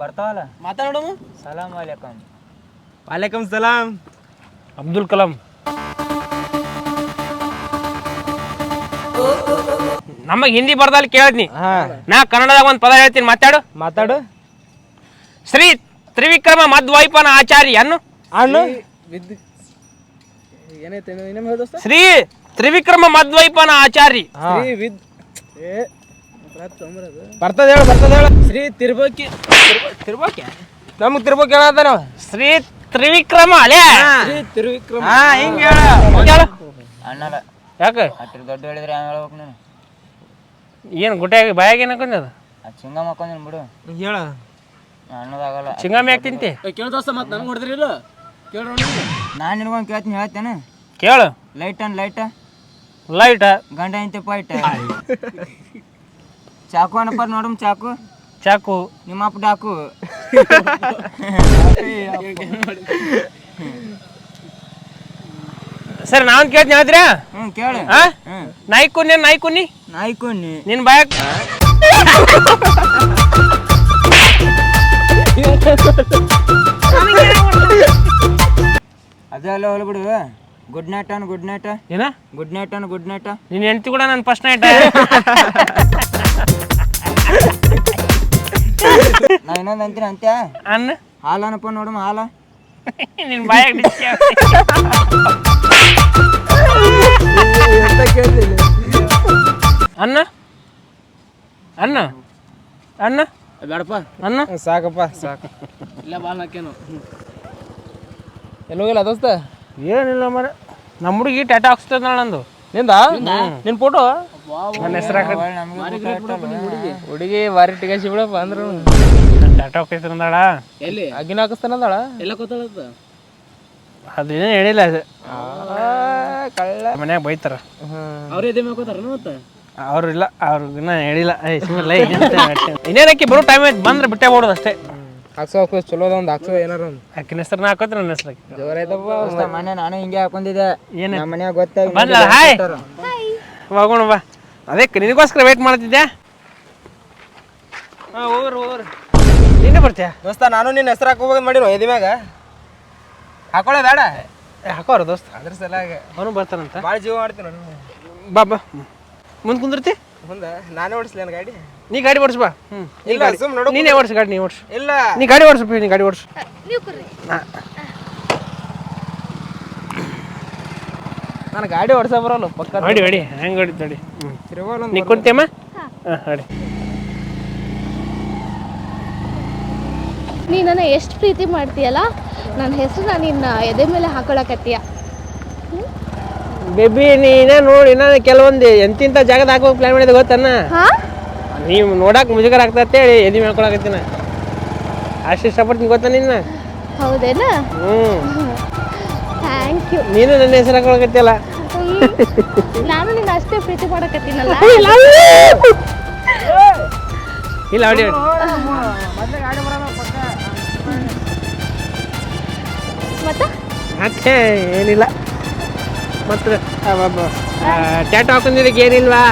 ಬರ್ತಾವಲ್ಲ? ಮಾತಾಡೋಣ ಸಲಾಮ್ ವಾಲೇಕಮ್ ವಾಲೇಕಮ್ ಸಲಾಂ. ಅಬ್ದುಲ್ ಕಲಾಂ. ನಮಗೆ ಹಿಂದಿ ಬರ್ದಲ್ಲಿ ಕೇಳಿದ್ನಿ. ನಾ ಕನ್ನಡದಾಗ ಒಂದ್ ಪದ ಹೇಳ್ತೀನಿ ಮಾತಾಡು. ಮಾತಾಡು. ಶ್ರೀ ತ್ರಿವಿಕ್ರಮ ಮಧ್ವೈಪನ ಆಚಾರ್ಯ ಅನ್ನು. ಅನ್ನು. ವಿದ್ ಏನೈತೆ ಇನ್ನೊಮ್ಮೆ ಹೇಳ ದೋಸ್ತ. ಶ್ರೀ ತ್ರಿವಿಕ್ರಮ ಮಧ್ವೈಪನ ಆಚಾರಿ ಶ್ರೀ ವಿದ್ ಬರ್ತದ ಹೇಳು ಬರ್ತದ ಹೇಳು. ಶ್ರೀ ತಿರ್ಬೋಕಿ. ತಿರ್ಬೋಕೆ? ನಮ್ಗ್ ತಿರ್ಬೋಕೆ ಹೇಳ ನಾವು. ಶ್ರೀ ತ್ರಿವಿಕ್ರಮ ಅಲೇ ಶ್ರೀ ತ್ರಿವಿಕ್ರಮ. ಹಾ ಹಿಂಗ ಹೇಳು. ಅಣ್ಣಲ್ಲ. ಯಾಕೆ? ಅಷ್ಟ್ರ ದೊಡ್ಡ ಹೇಳಿದ್ರೆ ಹಂಗ ಹೇಳ್ಬೇಕು ನೀನು? ಏನು ಗುಟ್ಟಾಗಿ ಬಾಯಾಗ ಏನು ಹಾಕೊಂಡ್ ಅದು? ಆ ಚಿಂಗ ಮಕ್ಕೊಂದಿನ ಬಿಡು. ಹೇಳ. ಅಣ್ಣದಾಗಲ್ಲ ಚಿಂಗಾಮಿ ಯಾಕೆ ತಿಂತಿ? ಕೇಳ ದೋಸ್ತ ಮತ್ತೆ ನನಗೆ ಹೊಡೆದ್ರಿಲ್ಲ ಕೇಳೋಣ ನಾನು. ನಿನ್ಗೊಂದು ಕೇಳ್ತೀನಿ ಹೇಳ್ತೇನೆ. ಕೇಳು. ಲೈಟ್ ಅನ್ ಲೈಟ್ ಲೈಟ್ ಗಂಡ ಇಂತೆ ಪಾಯ್ಟ ಚಾಕು ಅನಪ್ಪ ನೋಡಮ್ ಚಾಕು? ಚಾಕು. ನಿಮ್ಮ ಅಪ್ಪ ಡಾಕು. ಸರ್ ನಾವೊಂದು ಕೇಳ್ತೀನಿ ಹೇಳಿದ್ರೆ ಹ್ಞೂ ಕೇಳು. ಹಾ ನಾಯ್ ಕುನ್ನಿ ನಾಯಿ ಕುನ್ನಿ ನಾಯಿ ಕುನ್ನಿ ನಿನ್ ಬಾಯಕ್ ಅದೆಲ್ಲ ಹೊಲ್ಬಿಡು ಗುಡ್ ನೈಟ್ ಅನ್ ಗುಡ್ ನೈಟ್ ಏನ? ಗುಡ್ ನೈಟ್ ಅನ್ ಗುಡ್ ನೈಟ್ ನಿನ್ನ ಹೆಂಡತಿ ಕೂಡ ನನ್ನ ಫಸ್ಟ್ ನೈಟ್ ನಾ ಇನ್ನೊಂದು ಅಂತೀನಿ ಅಂತ್ಯ? ಅನ್ನ? ಹಾಲನಪ್ಪ ನೋಡಮ್ಮ ಹಾಲ. ನಿನ್ ಬಾಯಾಗ ಅನ್ನ? ಅನ್ನ? ಅನ್ನ? ಬೇಡಪ್ಪ. ಅನ್ನ? ಸಾಕಪ್ಪ ಸಾಕು. ಇಲ್ಲ ಬಾಲ್ ಹಾಕೇನು ಎಲ್ಲೋಗಿಲ್ಲ ದೋಸ್ತ? ಏನಿಲ್ಲ ಮರ ನಮ್ಮ ಹುಡುಗಿ ಟಾಟಾ ಹಾಕ್ಸ್ತದ ನಂದು. ನಿಂದ? ನಿನ್ ಫೋಟೋ ನನ್ನ ಹೆಸರು ಹುಡುಗಿ. ಬಾರಿ ಟಿಕಾಸಿ ಬಿಡಪ್ಪ ಅಂದ್ರು. ಟಾಟಾ ಹಾಕೈತ್ರ ಅಂದಾಳ. ಎಲ್ಲಿ? ಅಗಿನ ಹಾಕಿಸ್ತಾನಂದಳ ಎಲ್ಲ ಗೊತ್ತಾಗತ್ತ? ಅದೇನು ಹೇಳಿಲ್ಲ. ಅದು ಕಳ್ಳ ಮನ್ಯಾಗ ಬೈತಾರ. ಅವ್ರೇ ಎದೆ ಮಾಡ್ಕೋತಾರ ಮತ್ತೆ? ಅವ್ರು ಇಲ್ಲ ಅವ್ರಿಗೆ ಇನ್ನ ಹೇಳಿಲ್ಲ ಏಯ್ ಸುಮ್ಮನೆ ಇನ್ನೇನಕ್ಕೆ ಬರೋ ಟೈಮ್ ಆಯ್ತು ಬಂದ್ರೆ ಬಿಟ್ಟೆ ಬಿಡೋದು ಅಷ್ಟೇ. ಹಾಕ್ಸೋ ಹಾಕ್ಸೋ ಚಲೋದ ಒಂದು ಹಾಕ್ಸೋ ಏನಾರ ಒಂದು. ಅಕ್ಕಿನ ಹೆಸರು ನಾ ಹಾಕೋದ್ರೆ ನನ್ನ ಹೆಸರು ಹಾಕಿ ಜೋರ ಐತಪ್ಪ ಮನೆ ನಾನು ಹಿಂಗೆ ಹಾಕೊಂಡಿದ್ದೆ. ಏನು ನಮ್ಮ ಮನ್ಯಾಗ ಗೊತ್ತಾಗಿ ಬಂದ ಹಾಯ್. ಹೋಗೋಣ ಬಾ. ಅದೇ ನಿನಗೋಸ್ಕರ ವೇಟ್ ಮಾಡ್ತಿದ್ದೆ ಹಾಂ ಹೋಗ್ರಿ ಹೋಗ್ರಿ. ನೀನೇ ಬರ್ತೀಯ? ದೋಸ್ತ ನಾನು ನಿನ್ನ ಹೆಸರು ಹಾಕೋಬೋದು ಮಾಡಿರೋ ಎದಿ ಮ್ಯಾಗ. ಹಾಕೊಳ್ಳೋ ಬೇಡ. ಏ, ಹಾಕೋರು ದೋಸ್ತ. ಅದ್ರ ಸಲಾಗ ಅವನು ಬರ್ತಾನಂತ. ಭಾಳ ಜೀವ ಮಾಡ್ತೀನಿ ಬಾ ಬಾ. ಮುಂದೆ ಕುಂದಿರ್ತಿ? ಮುಂದೆ? ನಾನೇ ಓಡಿಸ್ಲೇನು ಗಾಡಿ? ನೀ ಗಾಡಿ ಓಡಿಸ್ ಬಾ. ಇಲ್ಲ ಸುಮ್ ನೋಡು ನೀನೇ ಓಡಿಸು ಗಾಡಿ ನೀ ಓಡಿಸು. ಇಲ್ಲ. ನೀ ಗಾಡಿ ಓಡಿಸು ನೀ ಗಾಡಿ ಓಡಿಸು. ನಾನು ಗಾಡಿ ಓಡಿಸ ಬರಲ್ಲ ಪಕ್ಕ ಗಾಡಿ ಗಾಡಿ. ಹೆಂಗ್ ಹೊಡಿ ನೋಡಿ ನೀ ಕುಂತೇಮ್ಮ ಹಾಂ. ಹೊಡಿ. ನೀ ನನ್ನ ಎಷ್ಟು ಪ್ರೀತಿ ಮಾಡ್ತೀಯಲ್ಲ? ನನ್ನ ಹೆಸರು ನಿನ್ನ ಎದೆ ಮೇಲೆ ಹಾಕೊಳಕತ್ತೀಯ. ಬೇಬಿ ನೀನೇ ನೋಡಿ ನಾನು ಕೆಲವೊಂದು ಎಂತಿಂತ ಜಾಗದ ಹಾಕೋ ಪ್ಲಾನ್ ಮಾಡಿದ ಗೊತ್ತನ್ನ ಹಾ? ನೀವು ನೋಡಕ್ಕೆ ಮುಜುಗರ ಆಗ್ತತ್ತೆ ಎದಿ ಮಾಡ್ಕೊಳಕತ್ತೀನ ಅಷ್ಟು ಇಷ್ಟಪಡ್ತೀನಿ ಗೊತ್ತಾ ನಿನ್ನ? ಹೌದೇನಾ? ಹ್ಞೂ ಥ್ಯಾಂಕ್ ಯು ನೀನು ನನ್ನ ಹೆಸರು ಹಾಕೊಳಕತ್ತಿಲ್ಲ ನಾನು ನಿನ್ನ ಅಷ್ಟೇ ಪ್ರೀತಿ ಮಾಡಕತ್ತೀನಲ್ಲ ಇಲ್ಲ. ನೋಡಿ ಮತ್ತೆ? ಮತ್ತೆ ಏನಿಲ್ಲ. ಮತ್ತೆ ಟ್ಯಾಟ್ ಹಾಕೊಂಡಿದ್ದಕ್ಕೆ ಏನಿಲ್ವಾ?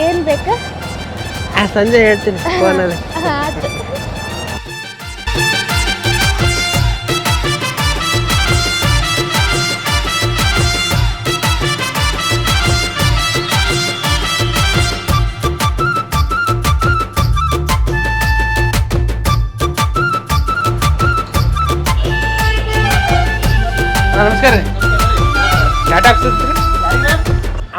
ಏನು ಬೇಕಾ? ಸಂಜೆ ಹೇಳ್ತೀನಿ ಫೋನಲ್ಲಿ ನಮಸ್ಕಾರ ರೀ.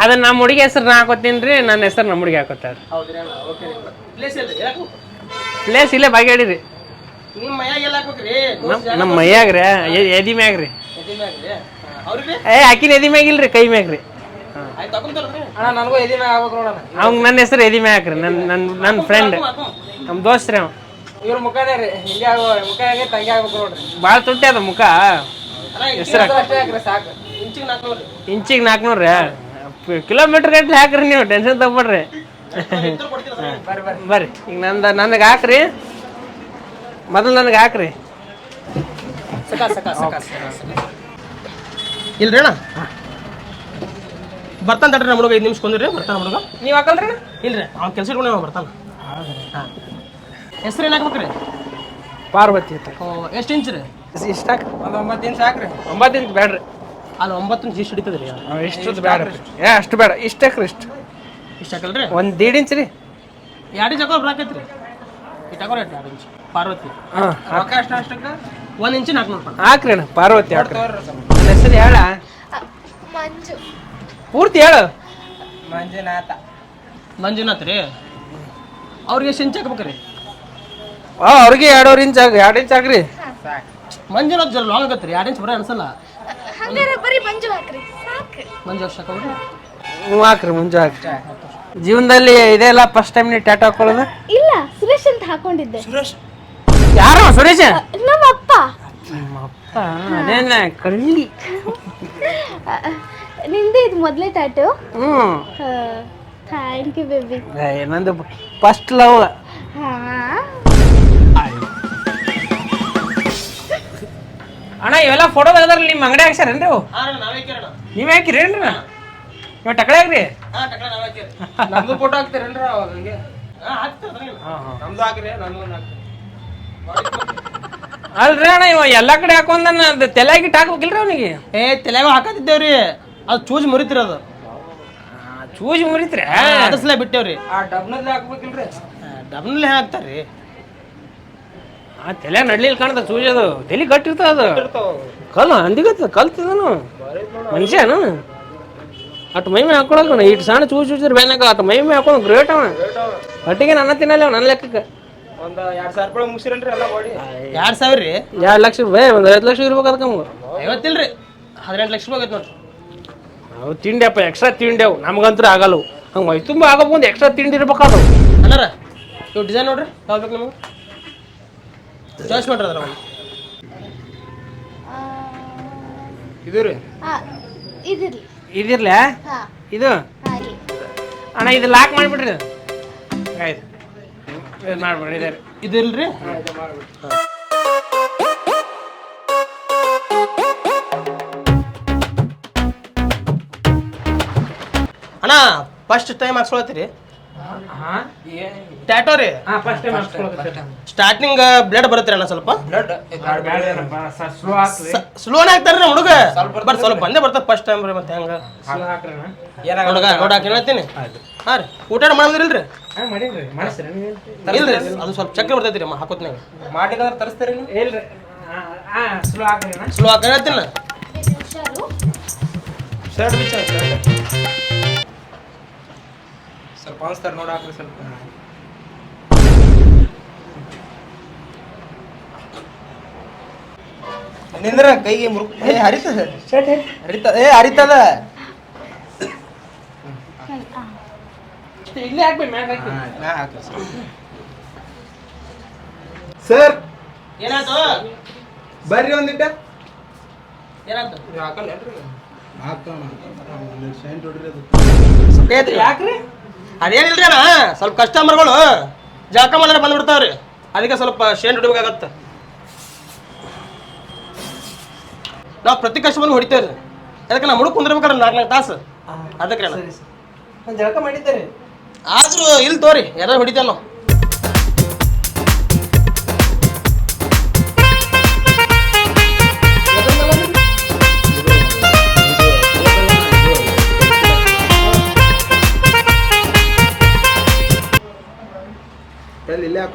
ಅದನ್ನ ನಮ್ಮ ಹುಡುಗಿ ಹೆಸರು ನಾ ಹಾಕೋತೀನಿ ರೀ ನನ್ನ ಹೆಸರು ನಮ್ಮ ಹುಡುಗಿ ಹಾಕೋತಾರ ಪ್ಲೇಸ್ ಇಲ್ಲೇ ಬಾಗೇಡಿ ನಿಮ್ಮ ಮೈಯಾಗ ರೀ? ಎದಿ ಮ್ಯಾಗ ರೀ. ರೀ? ಏ ಆಕಿನ ಎದಿ ಮ್ಯಾಗ ಇಲ್ರಿ ಕೈ ಮ್ಯಾಗ ರೀ. ಅವ್ನ್ ನನ್ನ ಹೆಸರು ಎದಿ ಮ್ಯಾಗ ಹಾಕ್ರಿ ನನ್ನ ನನ್ನ ನನ್ನ ಫ್ರೆಂಡ್ ನಮ್ಮ ದೋಸ್ತ್ ರೀ ಅವ ಇವ್ರ ಮುಖನೇ ರೀ ಹಿಂಗೆ ಆಗೋ ಮುಖ ಹೆಂಗೆ ತಂಗಿ ಆಗ್ಬೇಕು ನೋಡ್ರಿ. ಭಾಳ ತುಟ್ಟಿ ಅದ ಮುಖ. ಹೆಸರು ಇಂಚಿಗೆ ನಾಲ್ಕುನೂರು ಇಂಚಿಗೆ ನಾಲ್ಕುನೂರು ರೀ. ಕಿಲೋಮೀಟರ್ ಗಟ್ಟಲೆ ಹಾಕ್ರಿ ನೀವು ಟೆನ್ಷನ್ ತಗೊಬೇಡ್ರಿ. ಬರ್ರಿ. ಈಗ ನಂದು ನನಗೆ ಹಾಕ್ರಿ. ಮೊದಲು ನನಗೆ ಹಾಕ್ರಿ. ಸಕ ಸಕ ಸಕ ಇಲ್ರಿ ಅಣ್ಣ? ಬರ್ತಾನೆ ತಡ್ರಿ ನಮ್ಮ ಹುಡುಗ ಐದು ನಿಮಿಷ ಕೊಂದ್ರಿ ಬರ್ತಾನ ಹುಡುಗ. ನೀವು ಹಾಕಲ್ರಿ ಇಲ್ರಿ ಅವ್ನು ಕೆಲಸ ಇಟ್ಕೊಂಡು ಬರ್ತಾನೆ ಬರ್ತಾನ. ಹಾಂ. ಹೆಸ್ರು ಏನು ಹಾಕ್ಬೇಕ್ರಿ? ಪಾರ್ವತಿ ಓ ಎಷ್ಟು ಇಂಚ್ ರೀ ಇಷ್ಟ ಹಾಕ್ರಿ. ಒಂದು ಒಂಬತ್ತು ಇಂಚ್ ಹಾಕ್ರಿ. ಒಂಬತ್ತು ಇಂಚ್ ಬೇಡ್ರಿ ಅಲ್ಲಿ ಒಂಬತ್ತು ಇಂಚ್ ಇಷ್ಟು ಹಿಡಿತದ್ರಿ ಇಷ್ಟು ಬೇಡ ಏ ಅಷ್ಟು ಬೇಡ. ಇಷ್ಟು ಹಾಕ್ರಿ ಇಷ್ಟು. ಇಷ್ಟು ಹಾಕಲ್ರಿ? ಒಂದು ದೀಡ್ ಇಂಚ್ ರೀ. ಎರಡು ಇಂಚ್ ಹಾಕೋರು ರೀ ಇಟ್ಟು ಹಾಕೋರಿ ಎರಡು ಇಂಚ್ ಪಾರ್ವತಿ. ಹಾಂ ರೊಕ್ಕ ಎಷ್ಟು ಅಷ್ಟಕ್ಕೆ? ಒಂದು ಇಂಚಿನ ಹಾಕ್ನೋಡ್ಪ ಹಾಕ್ರಿ ಅಣ್ಣ ಪಾರ್ವತಿ ಹಾಕ್ರಿ. ನನ್ನ ಹೆಸರು ಹೇಳ? ಮಂಜು. ಪೂರ್ತಿ ಹೇಳು. ಮಂಜುನಾಥ. ಮಂಜುನಾಥ್ ರೀ? ಅವ್ರಿಗೆ ಎಷ್ಟು ಇಂಚ್ ಹಾಕ್ಬೇಕ್ರಿ? ಹಾಂ ಅವ್ರಿಗೆ ಎರಡೂವರೆ ಇಂಚ್ ಹಾಕಿ ಎರಡು ಇಂಚ್ ಹಾಕ್ರಿ ಮಂಜುನಾಥ್ ಜರ ಲಾಂಗ್ ಆಗತ್ತೆ ರೀ. ಎರಡು ಇಂಚ್ ಬರೋ ಅನ್ಸಲ್ಲ. ಹಂಗಾರೆ ಬರೀ ಮಂಜು ಹಾಕ್ರಿ. ಸಾಕು ಮಂಜು ಹಾಕೋರಿ ಹಾಕ್ರಿ ಮುಂಜೆ ಹಾಕ್ರಿ. ಜೀವನದಲ್ಲಿ ಇದೆಲ್ಲ ಫಸ್ಟ್ ಟೈಮ್ ನೀವು ಟ್ಯಾಟ್ ಹಾಕೊಳ್ಳೋದು? ಇಲ್ಲ ಸುರೇಶ್ ಅಂತ ಹಾಕೊಂಡಿದ್ದೆ. ಸುರೇಶ್. ಯಾರು ಸುರೇಶ್? ನಮ್ಮ ಅಪ್ಪ. ಅದೇನ ಕಳ್ಳಿ. ನಿಂದು ಇದು ಮೊದಲೇ ಟ್ಯಾಟು ಹ್ಞೂ. ಥ್ಯಾಂಕ್ ಯು ಬೇಬಿ ನಂದು ಫಸ್ಟ್ ಲವ್ ಹಾ. ಅಣ್ಣ ಇವೆಲ್ಲ ಫೋಟೋ ತೆಗೆದ್ರಲ್ಲಿ ನಿಮ್ಮ ಅಂಗಡಿ ಹಾಕ್ಸಾರೇನ್ರಿ ಅವು? ನೀವು ನಾವೇ ಕೇಳೋಣ ನೀವೇ ಹಾಕಿರಿ ಏನ್ರಿ ನೀವು ಟಕಳೆ ಹಾಕ್ರಿ? ನಮ್ದು ಫೋಟೋ ಹಾಕ್ತೀರೇನ್ರಿ ಅವಾಗ ಹಂಗೆ? ಹಾಂ ಹಾಕ್ತಾರೆ ನಮ್ದು ಹಾಕ್ರಿ ನಮ್ದು ಹಾಕ್ರಿ. ಅಲ್ರಿ ಅಣ್ಣ ಇವ ಎಲ್ಲಾ ಕಡೆ ಹಾಕೊಂಡ ಅದು ತಲೆಗಿಟ್ಟು ಹಾಕ್ಬೇಕಿಲ್ರಿ ಅವನಿಗೆ? ಏ ತಲೆ ಹಾಕತ್ತಿದ್ದೇವ್ರಿ. ಅದು ಚೂಜ್ ಮುರಿತಿರೋದು ಚೂಜ್ ಮುರಿತ್ರಿ? ಅದಸ್ಲೇ ಬಿಟ್ಟೇವ್ರಿ. ಆ ಡಬ್ನಲ್ಲಿ ಹಾಕ್ಬೇಕಿಲ್ರಿ. ಡಬ್ನಲ್ಲಿ ಹಾಕ್ತಾರ್ರಿ. ಆ ತಲೆ ನಡ್ಲಿಲ್ಲ ಕಾಣ್ತದ ಚೂಜಿ ಅದು. ತಲೆ ಕಟ್ಟಿರ್ತ ಅದು. ಕಲ್ಲು ಅಂದಿಗತ್ತ ಕಲ್ತಿದನು ಮನುಷ್ಯನು. ಅಟ್ ಮೈಮೆ ಹಾಕೊಳಕ ಇಟ್ ಸಣ್ಣ ಚೂಜ್ ಚೂಚಿದ್ರೆ ಬೇನಾಗ ಅಟ್ ಮೈಮೆ ಹಾಕೊಂಡು ಗ್ರೇಟ್ ಅವ ಹೊಟ್ಟಿಗೆ ನನ್ನ ತಿನ್ನಲ್ಲ ನನ್ನ ಲೆಕ್ಕಕ್ಕೆ. ಎರಡ್ ಸಾವಿರ ರೀ? ಎರಡು ಲಕ್ಷ ರೂಪಾಯಿ. ಒಂದು ಐವತ್ತು ಲಕ್ಷ ಇರ್ಬೇಕು ಅದಕ್ಕೆ ನಮ್ಗೆ ಐವತ್ತಿಲ್ರಿ ಹದಿನೆಂಟು ಲಕ್ಷ ರೂಪಾಯಿ ಆಗೈತೆ ನೋಡ್ರಿ. ನಾವು ತಿಂಡಿಯಪ್ಪ ಎಕ್ಸ್ಟ್ರಾ ತಿಂಡಿಯವು ನಮಗಂತೂ ಆಗಲ್ಲವು ಹಂಗೆ ಮೈ ತುಂಬ ಆಗೋ ಒಂದು ಎಕ್ಸ್ಟ್ರಾ ತಿಂಡಿ ಇರ್ಬೇಕಾದವು. ಅನ್ನಾರ ಇವು ಡಿಸೈನ್ ನೋಡ್ರಿ. ಯಾವ್ದು ಬೇಕು ನಿಮಗೆ? ಚಾಯ್ಸ್ ಮಾಡ್ರಿ ಅದ್ರ ಒಂದು ಇದು ರೀ? ಇದಿರ್ಲಿ. ಇದಿರ್ಲ? ಹಾ. ಇದು? ಹಾಗೆ ಅಣ್ಣ ಇದು ಲಾಕ್ ಮಾಡಿಬಿಡ್ರಿ ಆಯ್ತು. ಇದು ಮಾಡ್ಬಿಡ್ರಿ ಇದೇ ಇದು ಇಲ್ರಿ ಅಣ್ಣ ಫಸ್ಟ್ ಟೈಮ್ ಹಾಕ್ಸ್ಕೊಳತ್ತೀರಿ? ಟ್ಯಾಟೋ ರೀ? ಹಾಂ ಫಸ್ಟ್ ಟೈಮ್ ಸ್ಟಾರ್ಟಿಂಗ್ ಬ್ಲಡ್ ಬರುತ್ತೆ ಅಣ್ಣ ಸ್ವಲ್ಪ? ಬ್ಲಡ್ ಸ್ಲೋನ್ ಹಾಕ್ತಾರ್ರಿ ನಮ್ಮ ಹುಡುಗ. ಬಟ್ ಸ್ವಲ್ಪ ಬಂದೇ ಬರ್ತದೆ ಫಸ್ಟ್ ಟೈಮ್ ರೀ ಮತ್ತೆ ಹೆಂಗ? ಹುಡುಗ ಹಾಕ್ರಿ ಅಣ್ಣ. ಏನಾಗ ಹುಡುಗ ನೋಡಾಕ ಹೇಳ್ತೀನಿ. ಹಾ ರೀ. ಊಟ ಮಾಡಿದ್ರಿಲ್ರಿ ಮಾಡಿಸ್ರಿ. ಇಲ್ರಿ ಅದು ಸ್ವಲ್ಪ ಚಕ್ರ ಬರ್ತೈತಿ ರೀ ಹಾಕೋತ್ನಾಗ ಮಾಡಿದ್ರೆ ತರಿಸ್ತೀರಿ ಇಲ್ರಿ. ಸ್ಲೋ ಹಾಕ್ರಿ ಅಣ್ಣ. ಸ್ಲೋ ಹಾಕ ಹೇಳ್ತೀನಿ. ಶರ್ಟ್ ಬಿಚ್ಚ ಸ್ವಲ್ಪ ಅನ್ಸ್ತಾರೆ ನೋಡಿ ಹಾಕ್ರಿ ಸ್ವಲ್ಪ. ನಿಂದ್ರ ಕೈಗೆ ಮುರುಕ್ ಏ ಹರಿತದ ಹರಿತದ ಏ ಹರಿತದ. ಇಲ್ಲೇ ಹಾಕ್ಬೇಕು ಮ್ಯಾಗ ಹಾಕ್ರಿ ಸರ್. ಏನಾಯ್ತು? ಬರ್ರಿ ಒಂದಿಟ್ಟ ಏನಾಯ್ತು? ನೀವು ಹಾಕಲ್ಲೇನ್ರಿ ಯಾಕ್ರಿ? ಅದೇನಿಲ್ರಿ ಅಣ್ಣ? ಸ್ವಲ್ಪ ಕಸ್ಟಮರ್ಗಳು ಜಳಕ ಮಾಡಿದ್ರೆ ಬಂದ್ಬಿಡ್ತಾವ್ರಿ. ಅದಕ್ಕೆ ಸ್ವಲ್ಪ ಶೇನ್ ಹೊಡಿಬೇಕಾಗತ್ತೆ. ನಾವು ಪ್ರತಿ ಕಸ್ಟಮರ್ ಹೊಡಿತೇವ್ರಿ. ಅದಕ್ಕೆ ನಾವು ಹುಡುಕ್ ಕುಂದಿರ್ಬೇಕಾರೆ ನಾಲ್ಕು ನಾಲ್ಕು ತಾಸು. ಅದಕ್ಕೆ ಜಳಕ ಮಾಡಿದ್ದಾರೆ ಆದ್ರೂ ಇಲ್ಲಿ ತೋರಿ ಯಾರು ಹೊಡಿತೇವೆ ನಾವು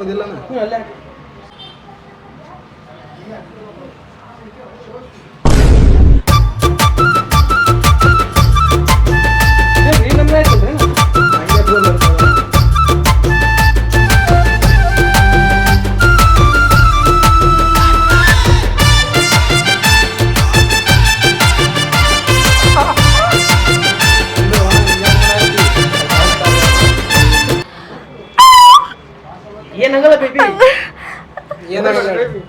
ಇಲ್ಲೇ ಏನಾಗಲ್ಲ ಬೇಬಿ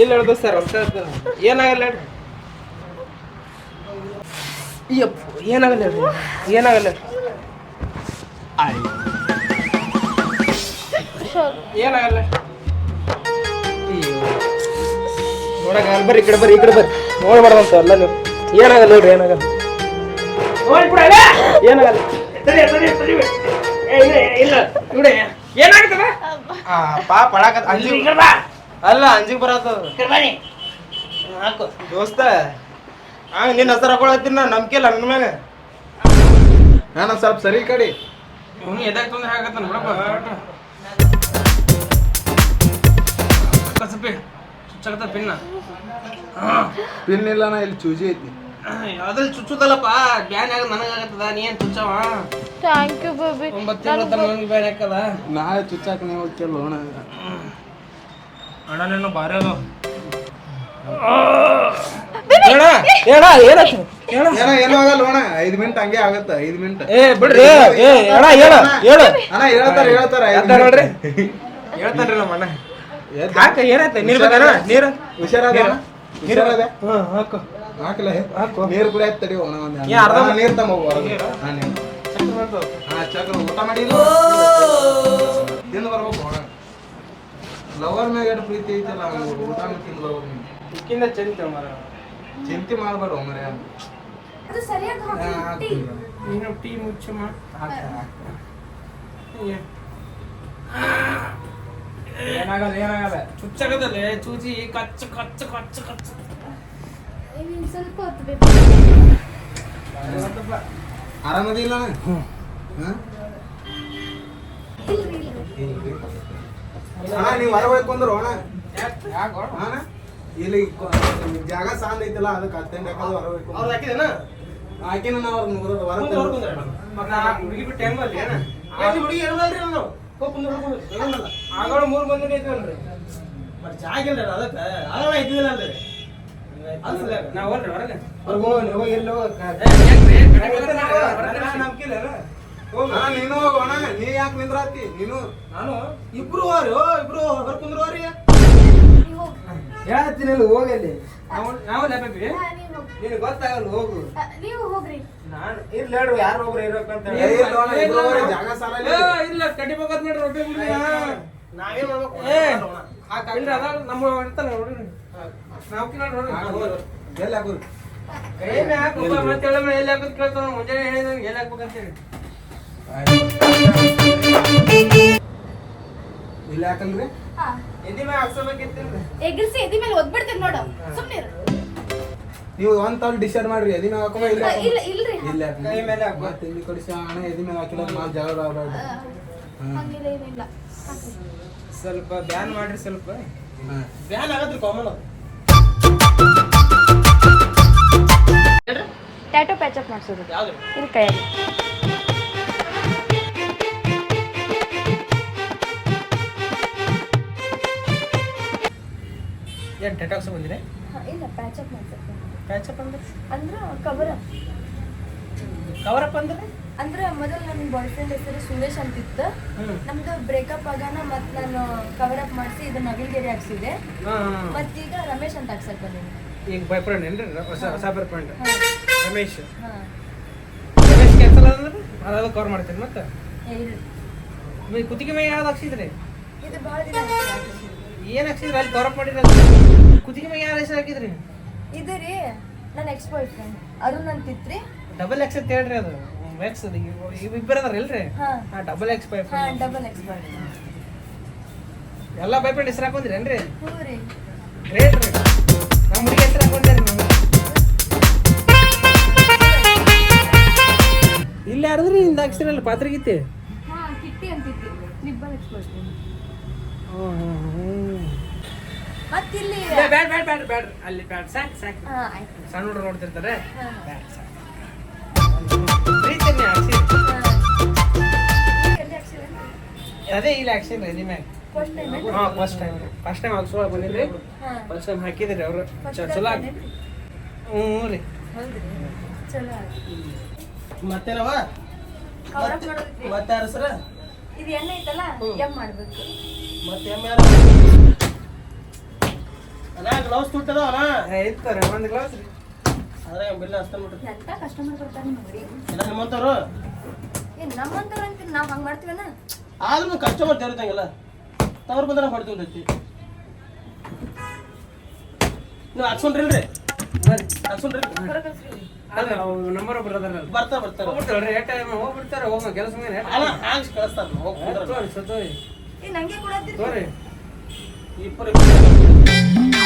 ಇಲ್ಲ ಹೇಳ್ದು ಸರ್? ಏನಾಗಲ್ಲ ಹೇಳ್ರಿ. ಅಯ್ಯಪ್ಪ ಏನಾಗಲ್ಲ ಹೇಳ್ರಿ? ಏನಾಗಲ್ಲ ಏನಾಗಲ್ಲ ನೋಡಕ ಬರ್ರಿ ಈ ಕಡೆ ಬರ್ರಿ ಈ ಕಡೆ ಬರ್ರಿ. ನೋಡ್ಬಾರ್ದಂತ ಎಲ್ಲ ನೀವು. ಏನಾಗಲ್ಲ ನೋಡ್ರಿ ಏನಾಗಲ್ಲ. ಏನಾಗಲ್ಲ. ಆ, ಪಾಪ ಅಳಾಕತ್ ಅಂಜಿಗ್ ಅಲ್ಲ ಅಂಜಿಗೆ ಬರತ್ತದ ಹಾಕು. ದೋಸ್ತ ಹಂಗ ನಿನ್ನ ಹೆಸರು ಹಾಕೊಳತ್ತೀನಿ ನಾ ನಂಬಿಕೆ ಇಲ್ಲ ನನ್ನ ಮೇಲೆ. ನಾನು ಸ್ವಲ್ಪ ಸರಿ ಕಡಿ. ಅವ್ನು ಎದಾಗ ತೊಂದರೆ ಆಗತ್ತಾನ ಬಿಡಪ್ಪ. ಕಸಪಿ ಚುಚ್ಚಕತ್ತ ಪಿನ್ನ. ಪಿನ್ ಇಲ್ಲ ನಾ ಇಲ್ಲಿ ಚೂಜಿ ಐತಿ. ಅದ್ರಲ್ಲಿ ಚುಚ್ಚುದಲ್ಲಪ್ಪ ಬ್ಯಾನ್ ಆಗ ನನಗಾಗತ್ತದ ನೀ ಏನ್ ಚುಚ್ಚವ? ಥ್ಯಾಂಕ್ ಯು ಬೇಬಿ ಒಂಬತ್ತು ತಿಂಗಳ ತನಕ ನನಗೆ ಬ್ಯಾನ್ ಹಾಕದ. ನಾಳೆ ಚುಚ್ಚಾಕ ನೀವು ಹೋಗ್ತಿಲ್ಲ ಅಣ್ಣ ಅಣ್ಣ ನೀನು ಭಾರಿ ಅದ ಏನಾಯ್ತು ಹೇಳ ಏನೋ ಏನೋ ಆಗಲ್ಲ ಅಣ್ಣ ಐದು ಮಿನಿಟ್ ಹಂಗೆ ಆಗುತ್ತೆ ಐದು ಮಿನಿಟ್. ಏ ಬಿಡ್ರಿ ಏ ಅಣ್ಣ ಹೇಳ ಹೇಳು. ಅಣ್ಣ ಹೇಳ್ತಾರ ಹೇಳ್ತಾರ ನೋಡ್ರಿ. ಹೇಳ್ತಾನ್ರಿ ನಮ್ಮ ಅಣ್ಣ. ಎದ್ದ. ಹಾಕ ಏನಾಯ್ತು? ನೀರು ನೀರು? ಹುಷಾರದ ಅಣ್ಣ? ಹುಷಾರದ? ಹ್ಞೂ ಹಾಕು. ಹಾಕಲ? ನೀರ್ ಕುಡಿಯ ತಡಿ ಅಣ್ಣ ಒಂದ್ ಅರ್ಧ ಅಣ್ಣ, ನೀರ್ ತಮ್ಮ ಹಾ ನೀರು. ಹಾ ಚಕ್ರ ಊಟ ಮಾಡಿ ತಿಂದು ಬರ್ಬೇಕು ಲವರ್ ಮ್ಯಾಗ ಪ್ರೀತಿ ಐತಲ್ಲ ಊಟ ಬರ್ಬೇಕು ನೀನು. ಚಿಂತೆ ಮರ ಚಿಂತೆ ಮಾಡ್ಬೇಡ ಮರ ನೀನು ಟೀ ಮುಚ್ಚಮ್ಮ ಏನಾಗಲ್ಲ ಏನಾಗಲ್ಲ. ಚುಚ್ಚಾಗದಲ್ಲೇ ಚೂಜಿ ಕಚ್ಚ ಕಚ್ಚ ಕಚ್ಚ ಕಚ್ಚ. ಸ್ವಲ್ಪ ಹೊತ್ತು ಆರಾಮದಿಲ್ಲ? ಹ್ಞೂ ಹಾ? ಅಣ್ಣ ನೀವು ಹೊರ ಹೋಯ್ತು ಅಂದ್ರು ಅಣ್ಣ. ಅಣ್ಣ ಇಲ್ಲಿ ಜಾಗ ಸಾಂದ್ ಐತಲ್ಲ ಅದಕ್ಕೆ ಹತ್ತಂಡ್ ಹಾಕೋದು ಹೊರ ಹೋಯ್ತು ಅವ್ರು ಹಾಕಿದೇನ? ಹಾಕಿನ ನಾವು ಅವ್ರ ಮುಗಿದ ಹೊರ ಕುಂದ್ರ. ಕುಂದ್ರ. ಹುಡುಗಿ ಬಿಟ್ಟು ಹೆಂಗ್ ಬರ್ಲಿ ಹುಡುಗಿ ಏನಲ್ರಿ ನಾವು? ಕುಂದ್ರ ಕುಂದ್ರ. ಆಗಳ ಮೂರ್ ಮಂದಿ ಐತಿವಲ್ರಿ ಮತ್ತೆ ಜಾಗ ಇಲ್ಲ ಅದಕ್ಕೆ. ಆಗಳ ಇದ್ದಿಲ್ಲ ಅಲ್ಸಲ್ಲ ನಾ ಹೋಗ್ರಿ ಹೊರಗೆ. ಹೋಗಿ ಹೋಗಿ ಎಲ್ಲಿ ಹೋಗ. ನಂಬಿಕೆ ಅಣ್ಣ. ನೀನು ಹೋಗೋಣ ಅಣ್ಣ. ನೀ ಯಾಕೆ ನಿಂದ್ರಾತಿ? ನೀನು ನಾನು ಇಬ್ರು ಹೋರಿ ಇಬ್ರು ಹೊರ ಕುಂದ್ರು ಹೋರಿ. ಹೇಳ್ತೀನಿ ಹೋಗಿ. ಅಲ್ಲಿ. ನಾವು ನಾವು ನೀನು ಗೊತ್ತಾಗಲ್ಲ ಹೋಗು. ನೀವು ಹೋಗ್ರಿ. ನಾನು ಇರ್ಲಿ ಹೇಳ್ರು ಯಾರು ಹೋಗ್ರಿ, ಜಾಗ ಇಲ್ಲ ಕಡಿಬೇಕಂತ ನೋಡ್ರಿ ರೊಟ್ಟಿ ಬಿಡ್ರಿ ನಾವೇನ್ ಮಾಡ್ಬೇಕು ಏ ಹಾಕ ಅದ ನಮ್ಮ ಇರ್ತಾನೆ ನೋಡ್ರಿ. ನಾವು. ಎಲ್ಲಿ ಹಾಕೋದು ಕೈ ಮ್ಯಾಲ್ ಮತ್ತೆ ಎಲ್ಲಿ ಹಾಕೋದು ಕೇಳ್ತಾನ ಮುಂಜಾನೆ ಹೇಳಿದಂಗೆ ಎಲ್ಲಿ ಹಾಕ್ಬೇಕಂತ ಹೇಳಿ. ಇಲ್ಲಿ ಹಾಕಲ್ರಿ ಎದಿ ಮೇಲೆ ಹಾಕ್ಸಬೇಕಿತ್ತಿಲ್ರಿ ಎಗ್ರಿಸಿ ಎದಿ ಮೇಲೆ ಒದ್ಬಿಡ್ತೀನಿ ನೋಡು. ಸುಮ್ನೆ ನೀವು ಒಂದ್ ತಾಲ್ ಡಿಸೈಡ್ ಮಾಡ್ರಿ ಎದಿ ಮ್ಯಾಗ ಹಾಕೋ ಇಲ್ಲ ಇಲ್ಲ ಇಲ್ರಿ ಇಲ್ಲ. ಕೈ ಮೇಲೆ ಹಾಕು. ಮತ್ತೆ ಇಲ್ಲಿ ಕಡಿಸಿ ಅಣ್ಣ ಎದಿ ಮ್ಯಾಗ ಹಾಕಿಲ್ಲ ಮಾ ಜಗಳ ಹಂಗಿಲ್ಲ ಏನಿಲ್ಲ. ಸ್ವಲ್ಪ ಬ್ಯಾನ್ ಮಾಡ್ರಿ ಸ್ವಲ್ಪ. ಹಾ. ಬ್ಯಾನ್ ಆಗತ್ರಿ ಕಾಮನ್ ಟ್ಯಾಟೋ ಪ್ಯಾಚಪ್ ಮಾಡಿಸೋದು. ಯಾವ್ದು ಇದು ಕೈಯಲ್ಲಿ. ಏನ್ ಟೆಟಾಕ್ಸ್ ಬಂದಿದೆ? ಇಲ್ಲ ಪ್ಯಾಚ್ ಅಪ್ ಮಾಡ್ಸಕ್ಕೆ ಅಪ್ ಅಂದ್ರೆ? ಅಂದ್ರೆ ಕವರ್ ಅಪ್ ಕವರ್ ಅಪ್ ಅಂದ್ರೆ? ಅಂದ್ರೆ ಮೊದಲು ನನ್ನ ಬಾಯ್ ಫ್ರೆಂಡ್ ಹೆಸರು ಸುರೇಶ್ ಅಂತಿತ್ತು. ಇತ್ತು ನಮ್ದು ಬ್ರೇಕಪ್ ಆಗಾನ ಮತ್ ನಾನು ಕವರ್ ಅಪ್ ಮಾಡಿಸಿ ಇದು ನವಿಲ್ಗೆರೆ ಹಾಕ್ಸಿದೆ. ಮತ್ತೀಗ ರಮೇಶ್ ಅಂತ ಹಾಕ್ಸಕ್ ಬಂದೀನಿ. ಈಗ ಬಾಯ್ ಫ್ರೆಂಡ್ ಏನ್ರಿ ಹೊಸ ಹೊಸ boy friend Ramesh. Ramesh cancel ಅಂದ್ರೆ ಅದಾದ್ರೂ ಕವರ್ ಮಾಡ್ತೀನಿ ಮತ್ತೆ? ಕುತ್ತಿಗೆ ಮೇಲೆ ಯಾವ್ದು ಹಾಕ್ಸಿದ್ರಿ? ಇದು ಭಾಳ ದಿನ. ಏನ್ ಹಾಕ್ಸಿದ್ರಿ? ಅಲ್ಲಿ ಕವರಪ್ ಮಾಡಿರ ಕುತ್ತಿಗೆ ಮೇಲೆ ಯಾರು ಹೆಸರು ಹಾಕಿದ್ರಿ? ಇದು ರೀ ನನ್ನ ಎಕ್ಸ್ ಬಾಯ್ ಫ್ರೆಂಡ್ ಅರುಣ್ ಅಂತಿತ್ರಿ. ಡಬಲ್ ಎಕ್ಸ್ ಅಂತ ಹೇಳ್ರಿ ಅದು. ಎಕ್ಸ್ ಅದು. ಇವ್ ಇಬ್ಬರು ಅದಾರ ಇಲ್ರಿ? ಹಾ. ಡಬಲ್ ಎಕ್ಸ್ ಬಾಯ್ ಹಾ ಫ್ರೆಂಡ್ ಡಬಲ್ ಎಕ್ಸ್ ಬಾಯ್ ಎಲ್ಲ ಬಾಯ್ ಫ್ರೆಂಡ್ ಹೆಸರು ಹಾಕೊಂದ್ರೇನ್ರಿ ಹ್ಞೂ ರೀ. ಗ್ರೇಟ್ ರೀ. ನಮ್ಮ ಹುಡುಗಿ ಹೆಸರು ಹಾಕೊಂಡ್ರಿ ನೀವು ಇಲ್ಲಿ ಯಾರದ್ರಿ ಇಂದ ಹಾಕ್ಸಿರಲ್ಲ ಪಾತ್ರಗೀತೆ ಹಾ ಕಿಟ್ಟಿ ಅಂತಿತ್ತು ನಿಬ್ಬಲ್ ಎಕ್ಸ್ ಬಾಯ್ ಫ್ರೆಂಡ್ ಮತ್ತಿಲ್ಲಿ ಬೇಡ ಬೇಡ ಬೇಡ ಬೇಡ. ಅಲ್ಲಿ ಬೇಡ. ಸಾಕು ಸಾಕು. ಹಾ ಆಯ್ತು. ಸಣ್ಣ ಹುಡುಗರು ನೋಡ್ತಿರ್ತಾರೆ. ಹಾ. ಸಾಕು. ಪ್ರೀತಿನೇ. ಅದೇ ಇಲ್ಲ ಆಕ್ಷನ್ ರೀ ಫಸ್ಟ್ ಟೈಮ್ ಹಾ ಫಸ್ಟ್ ಟೈಮ್ ಫಸ್ಟ್ ಟೈಮ್ ಹಾಕ್ಸೋಳ ಬಂದಿದ್ರಿ. ಹಾ. ಫಸ್ಟ್ ಟೈಮ್ ಹಾಕಿದ್ರಿ ಅವರು. First ಚಲೋ ಆಗಿ? ಹ್ಞೂ ರೀ. ಹೌದ್ರಿ. ಚಲೋ ಆಯ್ತು. ಮತ್ತೇನವ ಮತ್ತೆ ಯಾರ ಇದು ಎಣ್ಣೆ ಐತಲ್ಲ ಎಂ ಮಾಡ್ಬೇಕು. ಮತ್ತೆ ಎಮ್ಮೆ ಯಾರು? ಅಣ್ಣ ಗ್ಲೌಸ್ ತುಟ್ಟದ ಅಣ್ಣ? ಒಂದು ಗ್ಲಾಸ್ ರೀ. ಅದ್ರ ಬಿಲ್ ಎಂತ ಕಸ್ಟಮರ್ ಬರ್ತಾರೆ ನಿಮ್ಮ ಅಂಗಡಿ ಎಲ್ಲ ನಿಮ್ಮಂತವ್ರು? ಏನ್ ನಮ್ಮಂತವ್ರ ನಾವು ಹಂಗ್ ಮಾಡ್ತೀವನ ಆದ್ರೂ ಕಸ್ಟಮರ್ ತೆರಿತಂಗಿಲ್ಲ ತವ್ರು ಬಂದ್ರೆ ಹೊಡ್తుంಡೈತಿ ನೀವು ಹಾಕ್ಸೊಂಡ್ರಿ ಅಲ್ಲ ನಂಬರ್ ಬರ್ತಾರ ಬರ್ತಾರ ಹೋಗ್ಬಿಡ್ತಾವ್ರಿ ಏ ಟೈಮ್ ಹೋಗ್ಬಿಡ್ತಾರೆ ಹೋಗೋ ಕೆಲಸ ಅಲ್ಲ ಕಳಿಸ್ತಾರ ಹೋಗಿ ಹಂಗೆ ಕೊಡತ್ತೀರಿ. ತೋರಿ ಇಬ್ಬರು ಅನ್ನ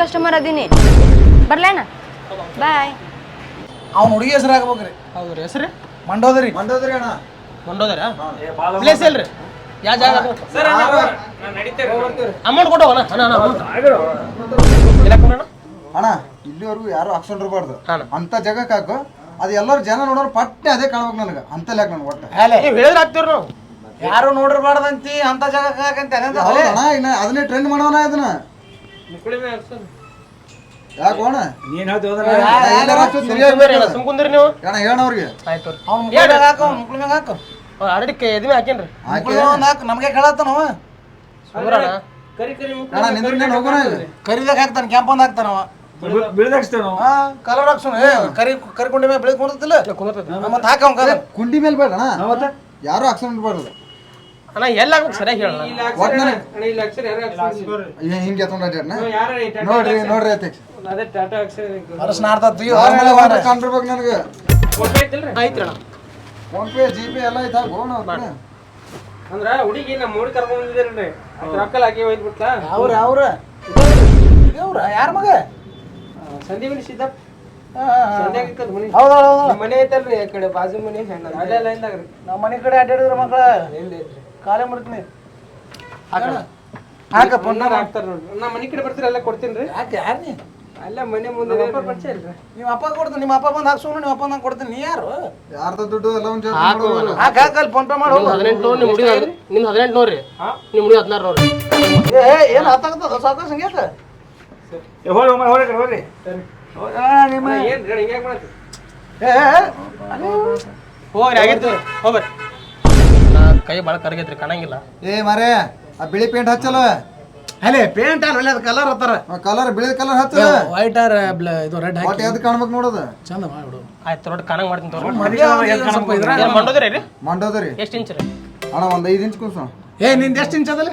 ಕಸ್ಟಮರ್ ಅದೀನಿ. ಬರ್ಲೇನ? ಬಾಯ್. ಅವ್ನ ಹುಡುಗಿ ಹೆಸರು ಹಾಕ್ಬೇಕ್ರಿ ಹೌದ್ರಿ ಹೆಸರು? ಮಂಡೋದ್ರಿ. ಮಂಡೋದ್ರಿ ಅಣ್ಣ. ಮಂಡೋದರ? ಪ್ಲೇಸ್ ಎಲ್ರಿ? ಯಾವ ಜಾಗ ಸರ್ ನಾನು ನಡೀತೇವೆ ಅಮೌಂಟ್ ಕೊಟ್ಟು ಅಣ್ಣ. ಅಣ್ಣ ಇಲ್ಲಿವರೆಗೂ ಯಾರು ಹಾಕ್ಸ್ಕೊಂಡಿರ್ಬಾರ್ದು. ಇರಬಾರ್ದು ಅಂತ ಜಾಗಕ್ಕೆ ಹಾಕು. ಅದು ಎಲ್ಲರೂ ಜನ ನೋಡೋರು ಪಟ್ಟೆ ಅದೇ ಕಾಣ್ಬೇಕು ನನಗೆ. ಅಂತ ಲೆಕ್ಕ ನನ್ಗೆ ಒಟ್ಟು? ಹೇಳಿದ್ರೆ ಹಾಕ್ತೀವ್ರಿ ನಾವು. ಯಾರು ನೋಡಿರ್ಬಾರ್ದಂತಿ ಅಂತ ಜಾಗಕ್ಕೆ ಹಾಕಂತ. ಅದನ್ನೇ ಟ್ರೆಂಡ್ ಮಾಡೋಣ ಅದನ್ನ ನೀನ್ ಸುಮ್ಕುಂದ್ರಿ ನೀವು. ಅಣ್ಣ ಹೇಳ ಅವ್ರಿಗೆ. ಆಯ್ತು ಅವ್ನ ಮುಕ್ಳಿ ಹಾಕು ಮುಕ್ಳಿ ಮ್ಯಾಗ ಹಾಕು. ಎದ್ಮೆ ಹಾಕೇನ್ರಿ ನಮಗೆ ಕೇಳತ್ತಾನ ಕರಿ ಕರಿ ಅಣ್ಣ ನಿಂದ್ರ ನಾನು ಹೋಗೋಣ ಈಗ ಕರಿದಾಗ ಹಾಕ್ತಾನ ಹಾಕ್ತಾನವ ಕಲರ್ ಹಾಕ್ಸೋಣ ಏ ಕರಿ ಕುಂಡಿ ಮೇಲೆ ಬೆಳಗ್ಗೆ ಕುಂದಿರ್ತಿಲ್ಲ ಮತ್ತೆ ಹಾಕ ಅವ್ನ ಕುಂಡಿ ಮೇಲೆ ಬೇಡ ಅಣ್ಣ? ಯಾರು ಹಾಕ್ಸ್ಕೊಂಡಿರ್ಬಾರ್ದು ಅಣ್ಣ ಎಲ್ಲ ಸರಿಯಾಗಿ ಹಿಂಗೆ ನೋಡ್ರಿ ಅಧ್ಯಕ್ಷ. ನನಗೆ? ಫೋನ್ ಪೇ ಜಿ ಪೇ ಎಲ್ಲ ಐತಾ ಅಂದ್ರ ಹುಡುಗಿ ನಮ್ಮ ಮೂಡಿ ಕರ್ಕೊಂಡ್ ಹಾಕಿ ಅವ್ರ ಅವ್ರ. ಇವ್ರ ಯಾರ ಮಗ? ಸಂದೀಪನಿ ಸಿದ್ದಪ್ಪ. ಮನಿ. ಹೌದೌದು ನಿಮ್ ಮನೆ ಐತಲ್ರಿ ಆ ಕಡೆ ಬಾಜು ಮನಿ ನಮ್ಮ ಮನೆ ಕಡೆ ಅಡ್ಡಾಡಿದ್ರ ಮಕ್ಕಳ ಎಲ್ಲಿ ಐತ್ರಿ ಕಾಲೇ ಮಾಡ್ತೀನಿ ಹಾಕಪ್ಪ ಹಾಕ ಪೊನ್ನಾರ ಹಾಕ್ತಾರ ನೋಡ್ರಿ ನಾ ಮನೆ ಕಡೆ ಬರ್ತೀರಿ? ಎಲ್ಲ ಕೊಡ್ತೀನಿ ಯಾಕೆ ಯಾರು ನೀ ಅಲ್ಲೇ ಮನೆ ಮುಂದೆ ಪರಿಚಯ ಇಲ್ರಿ. ನಿಮ್ಮ ಅಪ್ಪ ಕೊಡ್ತೀನಿ ನಿಮ್ಮ ಅಪ್ಪ ಬಂದು ಹಾಕ್ಸೋಣ ನಿಮ್ಮ ಅಪ್ಪ ನಂಗೆ ಕೊಡ್ತೀನಿ. ನೀ ಯಾರು? ಯಾರ್ದ ದುಡ್ಡು ಎಲ್ಲ ಒಂದು ಹಾಕಿ ಹಾಕು ಮಾಡೋದು. ಹಾಕ ಹಾಕ ಅಲ್ಲಿ ಫೋನ್ ಪೇ ಮಾಡಿ. ಹೋಗು ಹದಿನೆಂಟು ನೋಡಿ ನಿಮ್ಮ ಹುಡುಗ ನಿಮ್ಮ ಹದಿನೆಂಟು ನೋಡ್ರಿ ನಿಮ್ಮ ಹುಡುಗ ಹದಿನಾರು ನೋಡ್ರಿ ಏ ಏನು ಹತ್ತಾಗತ್ತದ ಸಾಕು ಸಂಗೇತ? ನಿಮ್ಮ ಏನು ಹೇಳಿ ಹಿಂಗ್ಯಾಕ್ ಮಾಡತ್ತಿ ಏ ಹೋಗ್ರಿ ಆಗಿತ್ತು. ಹೋಗ್ರಿ ಕೈ ಭಾಳ ಕರಗೈತ್ರಿ ಕಾಣಂಗಿಲ್ಲ. ಏ ಮಾರೇ ಆ ಬಿಳಿ ಪೇಂಟ್ ಹಚ್ಚಲ್ಲ? ಅಲ್ಲೇ ಪೇಂಟ್ ಅಲ್ಲ ಒಳ್ಳೆ ಕಲರ್ ಹತ್ತಾರ. ಕಲರ್ ಬಿಳಿ ಕಲರ್ ಹತ್ತ ವೈಟ್ ಆರ್ ಇದು ರೆಡ್ ಒಟ್ಟು ಎದ್ ಕಾಣ್ಬೇಕು ನೋಡೋದು ಚಂದ ಮಾಡ್ಬಿಡು ಆಯ್ತು ನೋಡಿ ಕಾಣಂಗ್ ಮಾಡ್ತೀನಿ ತೋರಿ ಮಂಡೋದ್ರಿ ರೀ ಮಂಡೋದ್ರಿ. ಎಷ್ಟು ಇಂಚ್ ರೀ? ಅಣ್ಣ ಒಂದ್ ಐದ್ ಇಂಚ್ ಕೂಸ ಏ ನಿಂದ ಎಷ್ಟು ಇಂಚ್ ಅದಲ್ಲ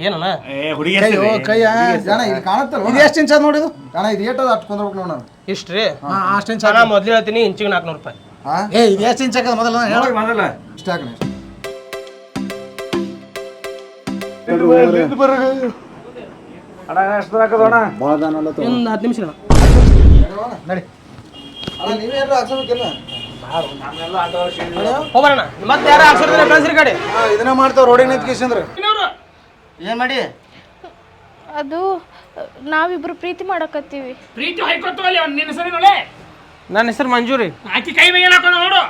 ಏನಣ್ಣ? ಕೈ ಓ ಕೈಯ ಜನ ಇದು ಕಾಣತ್ತಲ್ಲ ಇದು ಎಷ್ಟು ಇಂಚ್ ಅದ ನೋಡಿದು ಅಣ್ಣ ಇದು ಏಟದ ಅಷ್ಟು ಕುಂದ್ರಬೇಕು ನೋಡೋಣ ಇಷ್ಟು ರೀ? ಆ ಅಷ್ಟು ಇಂಚ್ ಅಣ್ಣ ಮೊದ್ಲು ಹೇಳ್ತೀನಿ ಇಂಚಿಗೆ ನಾಲ್ಕುನೂರು ರೂಪಾಯಿ. ಹಾ? ಏ ಇದು ಎಷ್ಟು ಇಂಚ್ ಹಾಕದ ಮೊದಲ? ಹೇಳ ಇಷ್ಟ ಹಾಕಣ ಒಂದು ಹತ್ತು ನಿಮಿಷ ನಡಿ. ಅಣ್ಣ ಹೋಗೋಣ ಮತ್ತೆ ಯಾರು ಕಳ್ಸಿರಿ ಗಾಡಿ? ಇದನ್ನ ಮಾಡ್ತಾವ ರೋಡಿಗೆ ನಿಂತ್ಕೇಶಂದ್ರ ಏನ್ ಮಾಡಿ? ಅದು ನಾವಿಬ್ರು ಪ್ರೀತಿ ಮಾಡಕತ್ತೀವಿ. ಪ್ರೀತಿ ಹೊಯ್ಕೊತ್ತವಲ್ಲಿ ಅವ್ನು ನಿನ್ನ ಹೆಸರು ನೋಡೆ ನನ್ನ ಹೆಸರು ಮಂಜೂರಿ. ಆಕಿ ಕೈ ಮೇಲೆ ಹಾಕೋಣ ನೋಡು.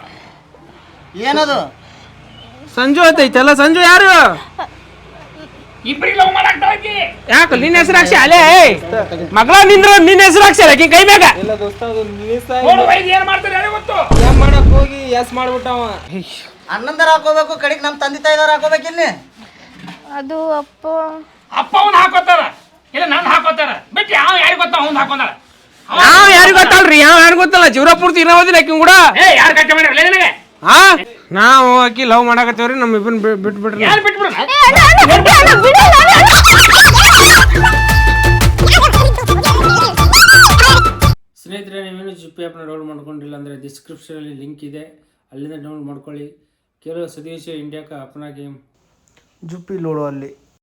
ಏನದು? ಸಂಜು ಐತೈತಲ್ಲ ಸಂಜು ಯಾರು? ಇಬ್ಬರಿಗೆ ಲವ್ ಮಾಡಾಕ್ತಾವ ಆಕಿ ಯಾಕ ನಿನ್ನ ಹೆಸರು ಹಾಕ್ಸಿ? ಅಲೇ ಮಗಳ ನಿಂದ್ರ ನಿನ್ನ ಹೆಸರು ಹಾಕ್ಸಿ ಆಕಿ ಕೈ ಮ್ಯಾಗ ನೋಡು ವೈದ್ ಏನ್ ಮಾಡ್ತಾರೆ ಹೇಳಿ ಗೊತ್ತು. ಏನ್ ಮಾಡಕ್ ಹೋಗಿ? ಎಸ್ ಮಾಡ್ಬಿಟ್ಟವ ಅಣ್ಣಂದರ ಹಾಕೋಬೇಕು ಕಡೆಗೆ ನಮ್ ತಂದೆ ತಾಯಿದವ್ರ ಹಾಕೋಬೇಕಿಲ್ಲಿ ಅದು ಅಪ್ಪ. ಅಪ್ಪ ಅವ್ನು ಹಾಕೋತಾರ. ಇಲ್ಲ ನಾನು ಹಾಕೋತಾರ. ಬಿಟ್ಟು ಯಾವ ಯಾರಿಗೆ ಗೊತ್ತ ಅವ್ನು ಹಾಕೊಂಡಾರ ಯಾವ ಯಾರಿಗೆ ಗೊತ್ತಲ್ರಿ? ಯಾವ ಯಾರಿಗೆ ಗೊತ್ತಲ್ಲ? ಜೀವನ ಪೂರ್ತಿ ಇರೋದಿಲ್ಲ ಆಕಿ ಕೂಡ. ಏ ಯಾರು ಕಟ್ಟ ಮಾಡಿರಲ್ಲ ನಿನಗೆ. ಹಾ ನಾವು ಆಕಿ ಲವ್ ಮಾಡಾಕತ್ತೇವ್ರಿ ನಮ್ಮ ಇಬ್ಬನ್ ಬಿಟ್ಟು ಬಿಡ್ರಿ ಯಾರು ಬಿಟ್ಬಿಡ್ರ ಸ್ನೇಹಿತರೆ ನೀವೇನು ಜಿ ಪಿ ಆ್ಯಪ್ನ ಡೌನ್ಲೋಡ್ ಮಾಡ್ಕೊಂಡಿಲ್ಲ ಅಂದರೆ ಡಿಸ್ಕ್ರಿಪ್ಷನಲ್ಲಿ ಲಿಂಕ್ ಇದೆ. ಅಲ್ಲಿಂದ ಡೌನ್ಲೋಡ್ ಮಾಡ್ಕೊಳ್ಳಿ. ಕೇವಲ ಸ್ವದೇಶಿ ಇಂಡಿಯಾಕ ಅಪ್ನಾ ಗೇಮ್ ಜುಪ್ಪಿ ಲೋಡು ಅಲ್ಲಿ.